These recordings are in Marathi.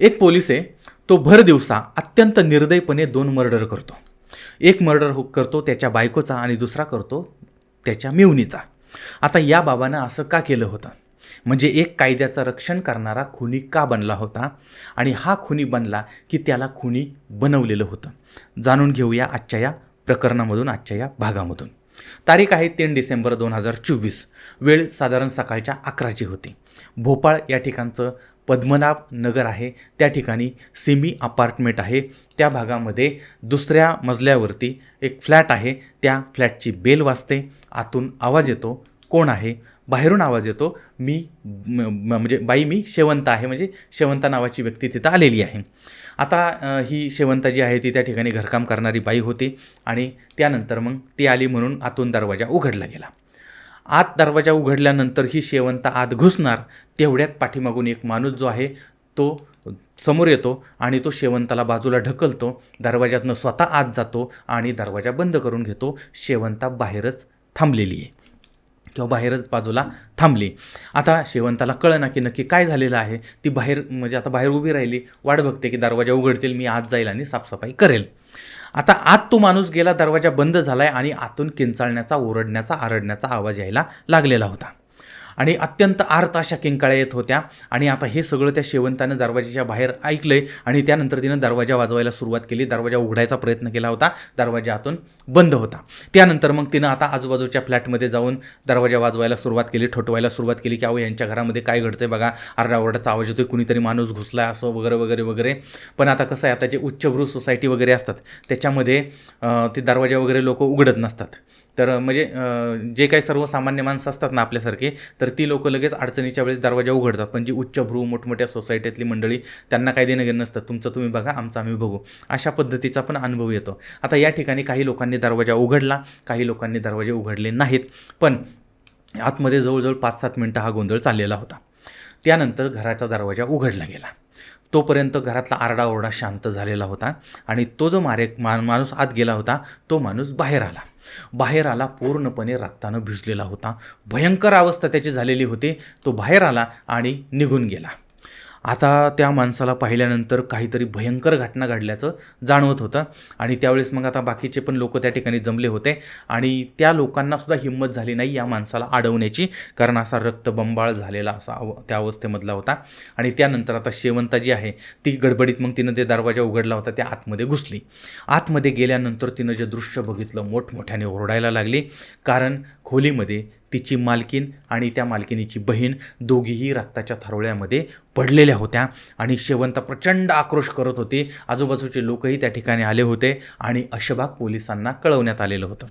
एक पोलीस आहे तो भर दिवसा अत्यंत निर्दयपणे दोन मर्डर करतो. एक मर्डर हो करतो त्याच्या बायकोचा आणि दुसरा करतो त्याच्या मिवणीचा आता या बाबानं असं का केलं होतं? म्हणजे एक कायद्याचं रक्षण करणारा खुनी का बनला होता? आणि हा खुनी बनला की त्याला खुनी बनवलेलं होतं. जाणून घेऊया आजच्या या प्रकरणामधून आजच्या या भागामधून. तारीख आहे तीन डिसेंबर दोन हजार चोवीस. वेळ साधारण सकाळच्या अकराची होती. भोपाळ या ठिकाणचं पद्मनाभ नगर आहे. त्या ठिकाणी सेमी अपार्टमेंट आहे. त्या भागामध्ये दुसऱ्या मजल्यावरती एक फ्लॅट आहे. त्या फ्लॅटची बेल वाजते. आतून आवाज येतो. कोण आहे? बाहेरून आवाज येतो. मी म- म्हणजे बाई मी शेवंत आहे. म्हणजे शेवंता नावाची व्यक्ती तिथं आलेली आहे. आता ही शेवंता जी आहे ती त्या ठिकाणी घरकाम करणारी बाई होती आणि त्यानंतर मग ती आली म्हणून आतून दरवाजा उघडला गेला. आत दरवाजा उघडल्यानंतर ही शेवंत आत घुसणार तेवढ्यात पाठीमागून एक माणूस जो आहे तो समोर येतो आणि तो शेवंताला बाजूला ढकलतो. दरवाज्यातनं स्वतः आत जातो आणि दरवाजा बंद करून घेतो. शेवंता बाहेरच थांबलेली आहे. किंवा बाहेरच बाजूला थांबली. आता शेवंताला कळना की नक्की काय झालेलं आहे. ती बाहेर म्हणजे आता बाहेर उभी राहिली. वाट बघते की दरवाजा उघडतील मी आत जाईल आणि साफसफाई करेल. आता आत तो माणूस गेला दरवाजा बंद झालाय आणि आतून किंचाळण्याचा ओरडण्याचा आरडण्याचा आवाज यायला लागलेला होता. आणि अत्यंत आर्त अशा किंकाळ्या येत होत्या. आणि आता हे सगळं त्या शेवंतानं दरवाजाच्या बाहेर ऐकलंय आणि त्यानंतर तिनं दरवाजा वाजवायला सुरुवात केली. दरवाजा उघडायचा प्रयत्न केला होता. दरवाजा आतून बंद होता. त्यानंतर मग तिनं आता आजूबाजूच्या फ्लॅटमध्ये जाऊन दरवाजा वाजवायला सुरुवात केली ठोठवायला सुरुवात केली की अहो यांच्या घरामध्ये काय घडतंय बघा. आरडाओरडाचा आवाज येतोय. कुणीतरी माणूस घुसला असं वगैरे वगैरे वगैरे. पण आता कसं आहे आता जे उच्चभ्रू सोसायटी वगैरे असतात त्याच्यामध्ये ते दरवाजा वगैरे लोक उघडत नसतात. तर म्हणजे जे काही सर्वसामान्य माणसं असतात ना आपल्यासारखे तर ती लोकं लगेच अडचणीच्या वेळेस दरवाजा उघडतात. पण जी उच्चभ्रू मोठमोठ्या सोसायटीतली मंडळी त्यांना काही देणं घेणं नसतं. तुमचं तुम्ही बघा आमचं आम्ही बघू. अशा पद्धतीचा पण अनुभव येतो. आता या ठिकाणी काही लोकांनी दरवाजा उघडला काही लोकांनी दरवाजे उघडले नाहीत. पण आतमध्ये जवळजवळ पाच सात मिनटं हा गोंधळ चाललेला होता. त्यानंतर घराचा दरवाजा उघडला गेला. तोपर्यंत घरातला आरडाओरडा शांत झालेला होता आणि तो जो मारे मा माणूस आत गेला होता तो माणूस बाहेर आला. बाहेर आला पूर्णपणे रक्तानं भिजलेला होता. भयंकर अवस्था त्याची झालेली होती. तो बाहेर आला आणि निघून गेला. आता त्या माणसाला पाहिल्यानंतर काहीतरी भयंकर घटना घडल्याचं जाणवत होतं. आणि त्यावेळेस मग आता बाकीचे पण लोक त्या ठिकाणी जमले होते. आणि त्या लोकांना सुद्धा हिंमत झाली नाही या माणसाला अडवण्याची कारण असा रक्तबंबाळ झालेला असा अव त्या अवस्थेमधला होता. आणि त्यानंतर आता शेवंता जी आहे ती गडबडीत मग तिनं ते दरवाजा उघडला होता त्या आतमध्ये घुसली. आतमध्ये गेल्यानंतर तिनं जे दृश्य बघितलं मोठमोठ्याने ओरडायला लागली. कारण खोलीमध्ये तिची मालकीन आणि त्या मालकिनीची बहीण दोघीही रक्ताच्या थारोळ्यामध्ये पडलेल्या होत्या आणि शेवंत प्रचंड आक्रोश करत होते. आजूबाजूचे लोकही त्या ठिकाणी आले होते आणि अशबाग पोलिसांना कळवण्यात आलेलं होतं.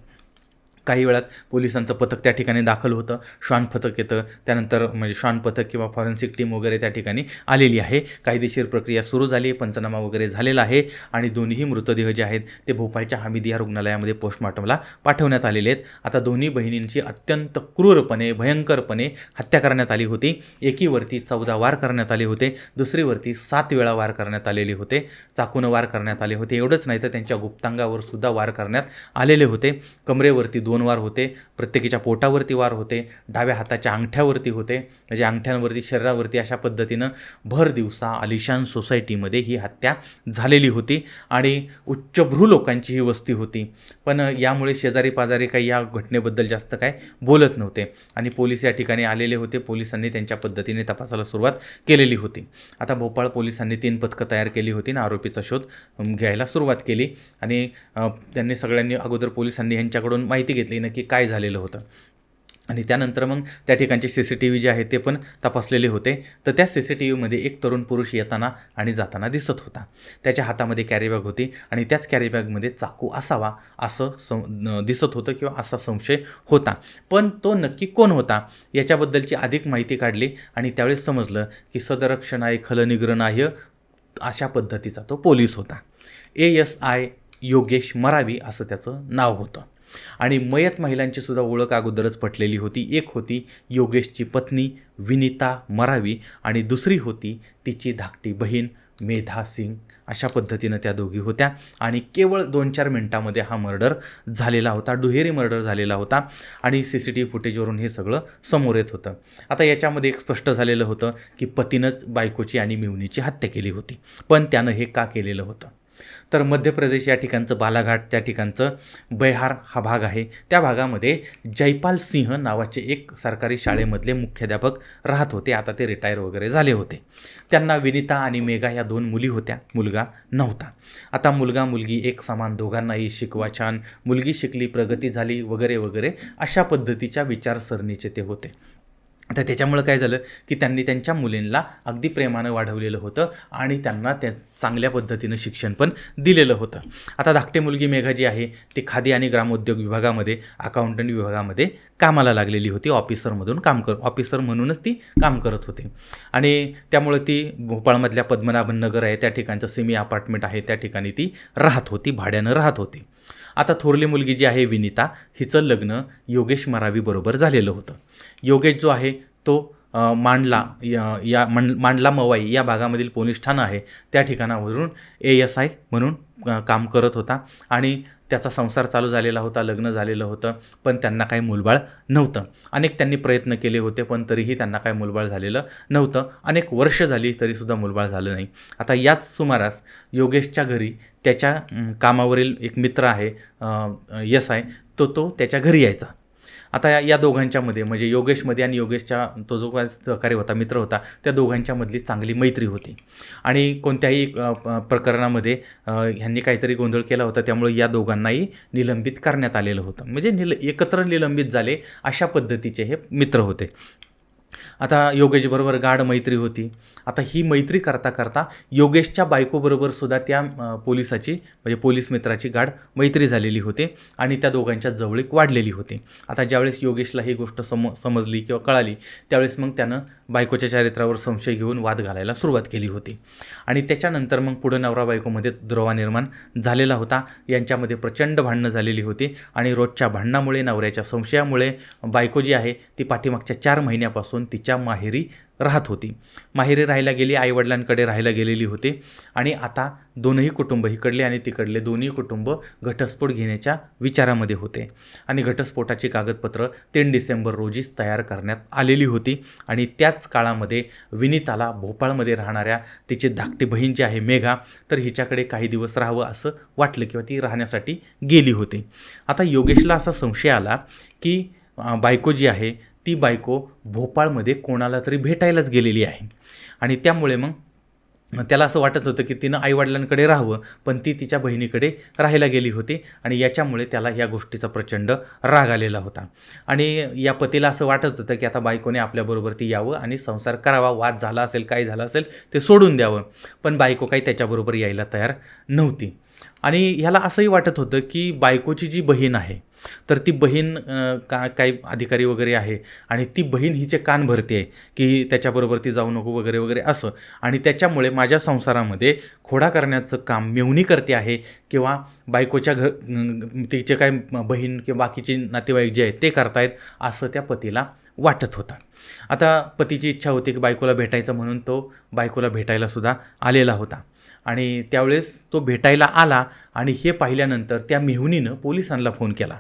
काही वेळात पोलिसांचं पथक त्या ठिकाणी दाखल होतं. श्वान पथक येतं. त्यानंतर म्हणजे श्वान पथक किंवा फॉरेन्सिक टीम वगैरे त्या ठिकाणी आलेली आहे. कायदेशीर प्रक्रिया सुरू झाली आहे. पंचनामा वगैरे झालेला आहे आणि दोन्ही मृतदेह जे आहेत ते भोपाळच्या हमीदिया रुग्णालयामध्ये पोस्टमॉर्टमला पाठवण्यात आलेले आहेत. आता दोन्ही बहिणींची अत्यंत क्रूरपणे भयंकरपणे हत्या करण्यात आली होती. एकीवरती चौदा वार करण्यात आले होते. दुसरीवरती सात वेळा वार करण्यात आलेले होते. चाकूनं वार करण्यात आले होते. एवढंच नाही तर त्यांच्या गुप्तांगावर सुद्धा वार करण्यात आलेले होते. कमरेवरती दोन वार होते प्रत्येकीच्या पोटावरती वार होते डाव्या हाताच्या अंगठ्यावरती होते म्हणजे अंगठ्यांवरती शरीरावरती अशा पद्धतीनं भर दिवसा आलिशान सोसायटीमध्ये ही हत्या झालेली होती आणि उच्चभ्रू लोकांची ही वस्ती होती. पण यामुळे शेजारी पाजारी काही या घटनेबद्दल जास्त काय बोलत नव्हते आणि पोलीस या ठिकाणी आलेले होते. पोलिसांनी त्यांच्या पद्धतीने तपासाला सुरुवात केलेली होती. आता भोपाळ पोलिसांनी तीन पथकं तयार केली होती आणि आरोपीचा शोध घ्यायला सुरुवात केली आणि त्यांनी सगळ्यांनी अगोदर पोलिसांनी यांच्याकडून माहिती घेतली. नक्की काय झालेलं होतं. आणि त्यानंतर मग त्या ठिकाणचे C C T V J आहेत ते पण तपासलेले होते. तर त्या सी सी टी व्हीमध्ये एक तरुण पुरुष येताना आणि जाताना दिसत होता. त्याच्या हातामध्ये कॅरीबॅग होती आणि त्याच कॅरीबॅगमध्ये चाकू असावा असं सं दिसत होतं किंवा असा संशय होता. पण तो नक्की कोण होता? याच्याबद्दलची अधिक माहिती काढली आणि त्यावेळेस समजलं की सदरक्षणाय खलनिग्रणाय अशा पद्धतीचा तो पोलीस होता. A S I Yogesh Maravi असं त्याचं नाव होतं. आणि मयत महिलांची सुद्धा ओळख अगोदरच पटलेली होती. एक होती योगेशची पत्नी विनिता मरावी आणि दुसरी होती तिची धाकटी बहीण मेधा सिंग. अशा पद्धतीनं त्या दोघी होत्या आणि केवळ दोन चार मिनटामध्ये हा मर्डर झालेला होता दुहेरी मर्डर झालेला होता आणि सी सी टी व्ही फुटेजवरून हे सगळं समोर येत होतं. आता याच्यामध्ये एक स्पष्ट झालेलं होतं की पतीनंच बायकोची आणि मिवणीची हत्या केली होती पण त्यानं हे का केलेलं होतं? तर मध्य प्रदेश या ठिकाणचं बालाघाट त्या ठिकाणचं बैहार हा भाग आहे. त्या भागामध्ये जयपाल सिंह नावाचे एक सरकारी शाळेमधले मुख्याध्यापक राहत होते. आता ते रिटायर वगैरे झाले होते. त्यांना विनिता आणि मेघा या दोन मुली होत्या. मुलगा नव्हता. आता मुलगा मुलगी एक समान दोघांनाही शिकवा छान. मुलगी शिकली प्रगती झाली वगैरे वगैरे अशा पद्धतीच्या विचारसरणीचे ते होते. तर त्याच्यामुळं काय झालं की त्यांनी त्यांच्या मुलींना अगदी प्रेमानं वाढवलेलं होतं आणि त्यांना त्या चांगल्या पद्धतीनं शिक्षण पण दिलेलं होतं. आता धाकटी मुलगी मेघा जी आहे ती खादी आणि ग्रामोद्योग विभागामध्ये अकाउंटंट विभागामध्ये कामाला लागलेली होती. ऑफिसरमधून काम कर ऑफिसर म्हणूनच ती काम करत होती. आणि त्यामुळे ती भोपाळमधल्या पद्मनाभन नगर आहे त्या ठिकाणचं सेमी अपार्टमेंट आहे त्या ठिकाणी ती राहत होती भाड्यानं राहत होती. आता थोरली मुलगी जी आहे विनिता हिचं लग्न योगेश मरावीबरोबर झालेलं होतं. योगेश जो आहे तो मांडला या या मांडला मवाई या भागामधील पोलीस ठाणं आहे. त्या ठिकाणावरून ए एस आय म्हणून काम करत होता आणि त्याचा संसार चालू झालेला होता लग्न झालेलं होतं पण त्यांना काही मूलबाळ नव्हतं. अनेक त्यांनी प्रयत्न केले होते पण तरीही त्यांना काही मूलबाळ झालेलं नव्हतं. अनेक वर्ष झाली तरीसुद्धा मूलबाळ झालं नाही. आता याच सुमारास योगेशच्या घरी त्याच्या कामावरील एक मित्र आहे यस आहे तो तो त्याच्या घरी यायचा. आता या या दोघांच्यामध्ये म्हणजे योगेशमध्ये आणि योगेशच्या तो जो काय सहकारी होता मित्र होता त्या दोघांच्यामधली चांगली मैत्री होती. आणि कोणत्याही प- प्रकरणामध्ये ह्यांनी काहीतरी गोंधळ केला होता त्यामुळे या दोघांनाही निलंबित करण्यात आलेलं होतं. म्हणजे निल एकत्र निलंबित झाले अशा पद्धतीचे हे मित्र होते. आता योगेशबरोबर गाढ मैत्री होती. आता ही मैत्री करता करता योगेशच्या बायकोबरोबर सुद्धा त्या पोलिसाची म्हणजे पोलीस मित्राची गाढ मैत्री झालेली होती आणि त्या दोघांच्या जवळीक वाढलेली होती. आता ज्यावेळेस योगेशला ही गोष्ट सम समजली किंवा कळाली त्यावेळेस मग त्यानं बायकोच्या चारित्र्यावर संशय घेऊन वाद घालायला सुरुवात केली होती. आणि त्याच्यानंतर मग पुढं नवरा बायकोमध्ये द्रवा निर्माण झालेला होता. यांच्यामध्ये प्रचंड भांडणं झालेली होती आणि रोजच्या भांडणामुळे नवऱ्याच्या संशयामुळे बायको जी आहे ती पाठीमागच्या चार महिन्यापासून तिच्या माहेरी राहत होती. माहेरी राहायला गेली आईवडिलांकडे राहायला गेलेली होती आणि आता दोनही कुटुंब इकडले आणि तिकडले दोन्ही कुटुंब घटस्फोट घेण्याच्या विचारामध्ये होते. आणि घटस्फोटाची कागदपत्र तीन डिसेंबर रोजीच तयार करण्यात आलेली होती आणि त्याच काळामध्ये विनीताला भोपाळमध्ये राहणाऱ्या तिची धाकटी बहीण जी आहे मेघा तर हिच्याकडे काही दिवस राहावं असं वाटलं किंवा ती राहण्यासाठी गेली होती. आता योगेशला असा संशय आला की बायको जी आहे ती बायको भोपाळमध्ये कोणाला तरी भेटायलाच गेलेली आहे. आणि त्यामुळे मग त्याला असं वाटत होतं की तिनं आईवडिलांकडे राहावं पण ती तिच्या बहिणीकडे राहायला गेली होती आणि याच्यामुळे त्याला या गोष्टीचा प्रचंड राग आलेला होता. आणि या पतीला असं वाटत होतं की आता बायकोने आपल्याबरोबर ती यावं आणि संसार करावा वाद झाला असेल काय झालं असेल ते सोडून द्यावं. पण बायको काही त्याच्याबरोबर यायला तयार नव्हती. आणि ह्याला असंही वाटत होतं की बायकोची जी बहीण आहे तर ती बहीण का काही अधिकारी वगैरे आहे आणि ती बहीण हिचे कान भरते आहे की त्याच्याबरोबर ती जाऊ नको वगैरे वगैरे असं. आणि त्याच्यामुळे माझ्या संसारामध्ये खोडा करण्याचं काम मेवणी करते आहे किंवा बायकोच्या घर तिचे काय बहीण किंवा बाकीचे नातेवाईक जे आहेत ते करतायत असं त्या पतीला वाटत होतं. आता पतीची इच्छा होती की बायकोला भेटायचं म्हणून तो बायकोला भेटायला सुद्धा आलेला होता. आणि त्यावेळेस तो भेटायला आला आणि हे पाहिल्यानंतर त्या मेहुनीनं पोलिसांना फोन केला.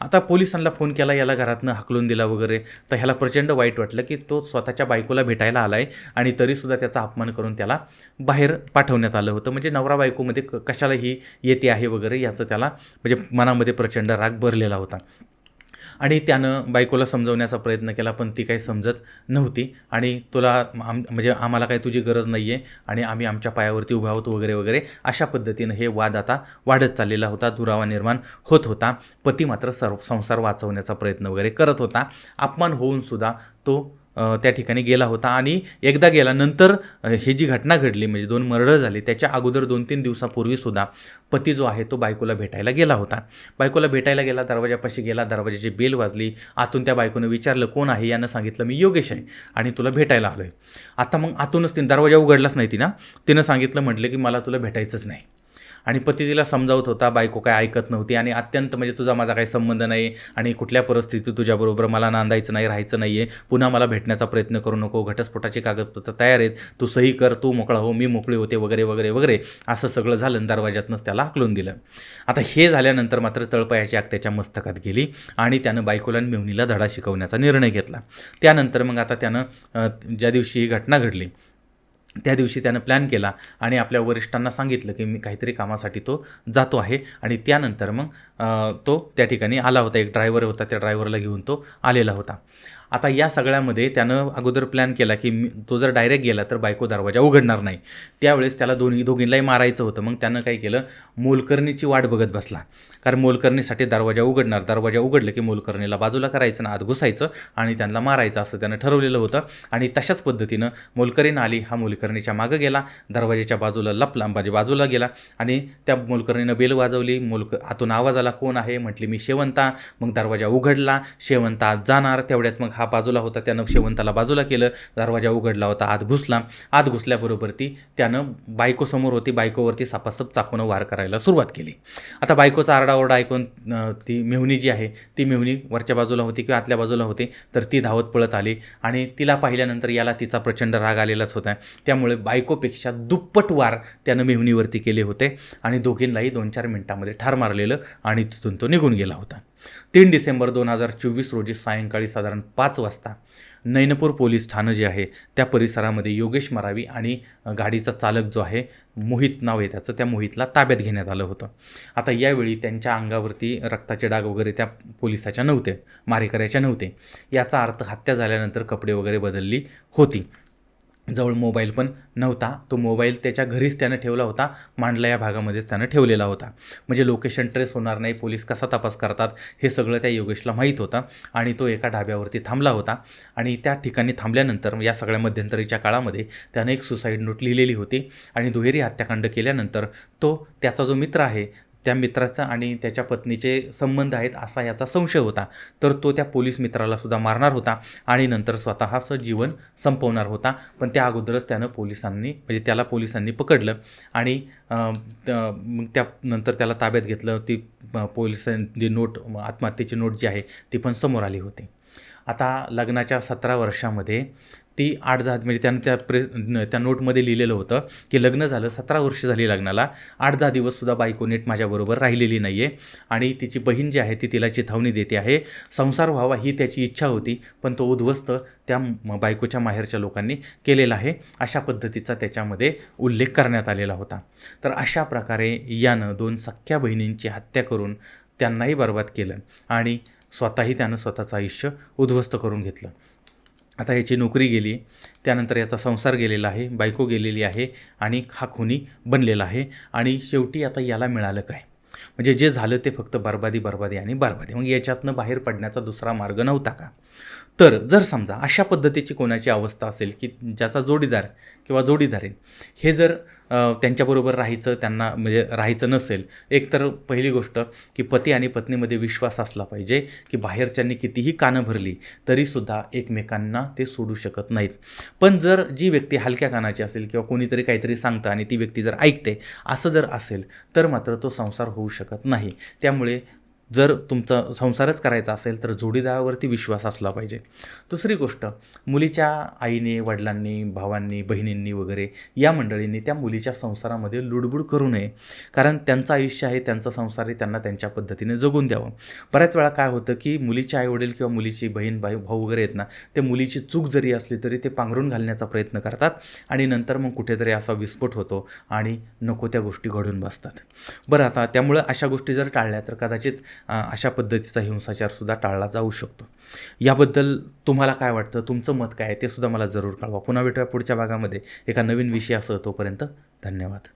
आता पोलिसांना फोन केला याला घरातनं हाकलून दिला वगैरे. तर ह्याला प्रचंड वाईट वाटलं की तो स्वतःच्या बायकोला भेटायला आला आहे आणि तरीसुद्धा त्याचा अपमान करून त्याला बाहेर पाठवण्यात आलं होतं. म्हणजे नवरा बायकोमध्ये क कशाला ही येते आहे वगैरे याचं त्याला म्हणजे मनामध्ये प्रचंड राग भरलेला होता. आणि त्यानं बायकोला समजवण्याचा प्रयत्न केला पण ती काही समजत नव्हती. आणि तुला आम म्हणजे आम्हाला काही तुझी गरज नाही आहे आणि आम्ही आमच्या पायावरती उभा आहोत वगैरे वगैरे अशा पद्धतीनं हे वाद आता वाढत चाललेला होता. दुरावा निर्माण होत होता. पती मात्र सर्व संसार वाचवण्याचा प्रयत्न वगैरे करत होता. अपमान होऊनसुद्धा तो त्या ठिकाणी गेला होता आणि एकदा गेला नंतर ही जी घटना घडली म्हणजे दोन मर्डर झाले त्याच्या अगोदर दोन तीन दिवसापूर्वीसुद्धा पती जो आहे तो बायकोला भेटायला गेला होता. बायकोला भेटायला गेला दरवाजापाशी गेला दरवाजाची बेल वाजली आतून त्या बायकोनं विचारलं कोण आहे? यानं सांगितलं मी योगेश आहे आणि तुला भेटायला आलो आहे आता मग आतूनच तिने दरवाजा उघडलाच नाही तिनं. तिनं सांगितलं म्हटलं की मला तुला भेटायचंच नाही. आणि पती तिला समजावत होता बायको काय ऐकत नव्हती आणि अत्यंत म्हणजे तुझा माझा काही संबंध नाही आणि कुठल्या परिस्थितीत तुझ्याबरोबर मला नांदायचं नाही राहायचं नाही आहे पुन्हा मला भेटण्याचा प्रयत्न करू नको घटस्फोटाची कागदपत्र तयार आहेत तू सही कर तू मोकळा हो मी मोकळी होते वगैरे वगैरे वगैरे असं सगळं झालं दरवाज्यातनंच त्याला हाकलून दिलं. आता हे झाल्यानंतर मात्र तळपायाची आग त्याच्या मस्तकात गेली आणि त्यानं बायकोला आणि मेवणीला धडा शिकवण्याचा निर्णय घेतला. त्यानंतर मग आता त्यानं ज्या दिवशी ही घटना घडली त्या दिवशी त्यानं प्लॅन केला आणि आपल्या वरिष्ठांना सांगितलं की मी काहीतरी कामासाठी तो जातो आहे आणि त्यानंतर मग तो त्या ठिकाणी आला होता. एक ड्रायव्हर होता त्या ड्रायव्हरला घेऊन तो आलेला होता. आता या सगळ्यामध्ये त्यानं अगोदर प्लॅन केला की मी तो जर डायरेक्ट गेला तर बायको दरवाजा उघडणार नाही. त्यावेळेस त्याला दोन्ही दोघींनाही मारायचं होतं. मग त्यानं काय केलं? मोलकर्णीची वाट बघत बसला. कारण मोलकर्णीसाठी दरवाजा उघडणार. दरवाजा उघडलं की मोलकर्णीला बाजूला करायचं ना आत घुसायचं आणि त्यांना मारायचं असं त्यानं ठरवलेलं होतं. आणि तशाच पद्धतीनं मोलकरीण आली हा मोलकर्णीच्या मागं गेला. दरवाजाच्या बाजूला लपला म्हणजे बाजूला गेला. आणि त्या मोलकर्णीनं बेल वाजवली. मोलक आतून आवाज आला कोण आहे? म्हटली मी शेवंता. मग दरवाजा उघडला. शेवंता आत जाणार. तेवढ्यात मग हा बाजूला होता. त्यानं शेवंताला बाजूला केलं. दरवाजा उघडला होता. आत घुसला. आत घुसल्याबरोबर ती त्यानं बायकोसमोर होती. बायकोवरती सापासप चाकूनं वार करायला सुरुवात केली. आता बायकोचा आरडाओरडा ऐकून ती मेहुणी जी आहे ती मेहुणी वरच्या बाजूला होती किंवा आतल्या बाजूला होती तर ती धावत पळत आली आणि तिला पाहिल्यानंतर याला तिचा प्रचंड राग आलेलाच होता. त्यामुळे बायकोपेक्षा दुप्पट वार त्यानं मेहुणीवरती केले होते आणि दोघींनाही दोन चार मिनटामध्ये ठार मारलेलं आणि तिथून तो निघून गेला होता. तीन डिसेंबर दोन हजार चोवीस रोजी सायंकाळी साधारण पाच वाजता नैनपूर पोलीस ठाणं जे आहे त्या परिसरामध्ये योगेश मरावी आणि गाडीचा चालक जो आहे मोहित नाव आहे त्याचं त्या मोहितला ताब्यात घेण्यात आलं होतं. आता यावेळी त्यांच्या अंगावरती रक्ताचे डाग वगैरे त्या पोलिसाच्या नव्हते मारेकऱ्याच्या नव्हते. याचा अर्थ हत्या झाल्यानंतर कपडे वगैरे बदलली होती. जवळ मोबाईल पण नव्हता. तो मोबाईल त्याच्या घरीच त्यानं ठेवला होता. मांडला या भागामध्येच त्यानं ठेवलेला होता. म्हणजे लोकेशन ट्रेस होणार नाही पोलीस कसा तपास करतात हे सगळं त्या योगेशला माहीत होतं आणि तो एका ढाब्यावरती थांबला होता. आणि त्या ठिकाणी थांबल्यानंतर या सगळ्या मध्यंतरीच्या काळामध्ये त्यानं एक सुसाईड नोट लिहिलेली होती आणि दुहेरी हत्याकांड केल्यानंतर तो त्याचा जो मित्र आहे त्या मित्राचा आणि त्याच्या पत्नीचे संबंध आहेत असा याचा संशय होता. तर तो त्या पोलीस मित्राला सुद्धा मारणार होता आणि नंतर स्वतःचं जीवन संपवणार होता. पण त्या अगोदरच त्यानं पोलिसांनी म्हणजे त्याला पोलिसांनी पकडलं आणि त्या नंतर त्याला ताब्यात घेतलं. ती पोलिसांची नोट आत्महत्येची नोट जी आहे ती पण समोर आली होती. आता लग्नाच्या सतरा वर्षामध्ये ती आठ दहा म्हणजे त्यानं त्या प्रेस त्या नोटमध्ये लिहिलेलं होतं की लग्न झालं सतरा वर्ष झाली लग्नाला. आठ दहा दिवससुद्धा बायको नीट माझ्याबरोबर राहिलेली नाही आहे आणि तिची बहीण जी आहे ती तिला चिथावणी देते आहे. संसार व्हावा ही त्याची इच्छा होती पण तो उद्ध्वस्त त्या बायकोच्या माहेरच्या लोकांनी केलेला आहे. अशा पद्धतीचा त्याच्यामध्ये उल्लेख करण्यात आलेला होता. तर अशा प्रकारे यानं दोन सख्ख्या बहिणींची हत्या करून त्यांनाही बर्बाद केलं आणि स्वतःही त्यानं स्वतःचं आयुष्य उद्ध्वस्त करून घेतलं. आता याची नोकरी गेली त्यानंतर याचा संसार गेलेला आहे बायको गेलेली आहे आणि हा खुनी बनलेला आहे आणि शेवटी आता याला मिळालं काय? म्हणजे जे झालं ते फक्त बरबादी बरबादी आणि बरबादी. मग याच्यातनं बाहेर पडण्याचा दुसरा मार्ग नव्हता का? तर जर समजा अशा पद्धतीची कोणाची अवस्था असेल की ज्याचा जोडीदार किंवा जोडीदारी हे जर त्यांच्याबरोबर राहायचं त्यांना म्हणजे राहायचं नसेल. एक तर पहिली गोष्ट की पती आणि पत्नीमध्ये विश्वास असला पाहिजे की बाहेरच्यांनी कितीही कानं भरली तरीसुद्धा एकमेकांना ते सोडू शकत नाहीत. पण जर जी व्यक्ती हलक्या कानाची असेल किंवा कोणीतरी काहीतरी सांगतं आणि ती व्यक्ती जर ऐकते असं जर असेल तर मात्र तो संसार होऊ शकत नाही. त्यामुळे जर तुमचा संसारच करायचा असेल तर जोडीदारावरती विश्वास असला पाहिजे. दुसरी गोष्ट मुलीच्या आईने वडिलांनी भावांनी बहिणींनी वगैरे या मंडळींनी त्या मुलीच्या संसारामध्ये लुडबुड करू नये. कारण त्यांचं आयुष्य आहे त्यांचा संसार आहे त्यांना त्यांच्या पद्धतीने जगून द्यावं. बऱ्याच वेळा काय होतं की मुलीचे आईवडील किंवा मुलीची बहीण भाई भाऊ वगैरे आहेत ना ते मुलीची चूक जरी असली तरी ते पांघरून घालण्याचा प्रयत्न करतात आणि नंतर मग कुठेतरी असा विस्फोट होतो आणि नको त्या गोष्टी घडून बसतात. बरं आता त्यामुळं अशा गोष्टी जर टाळल्या तर कदाचित अशा पद्धतीचा हिंसाचारसुद्धा टाळला जाऊ शकतो. याबद्दल तुम्हाला काय वाटतं? तुमचं मत काय आहे? ते सुद्धा मला जरूर कळवा. पुन्हा भेटूया पुढच्या भागामध्ये. एका नवीन विषयासह तोपर्यंत धन्यवाद.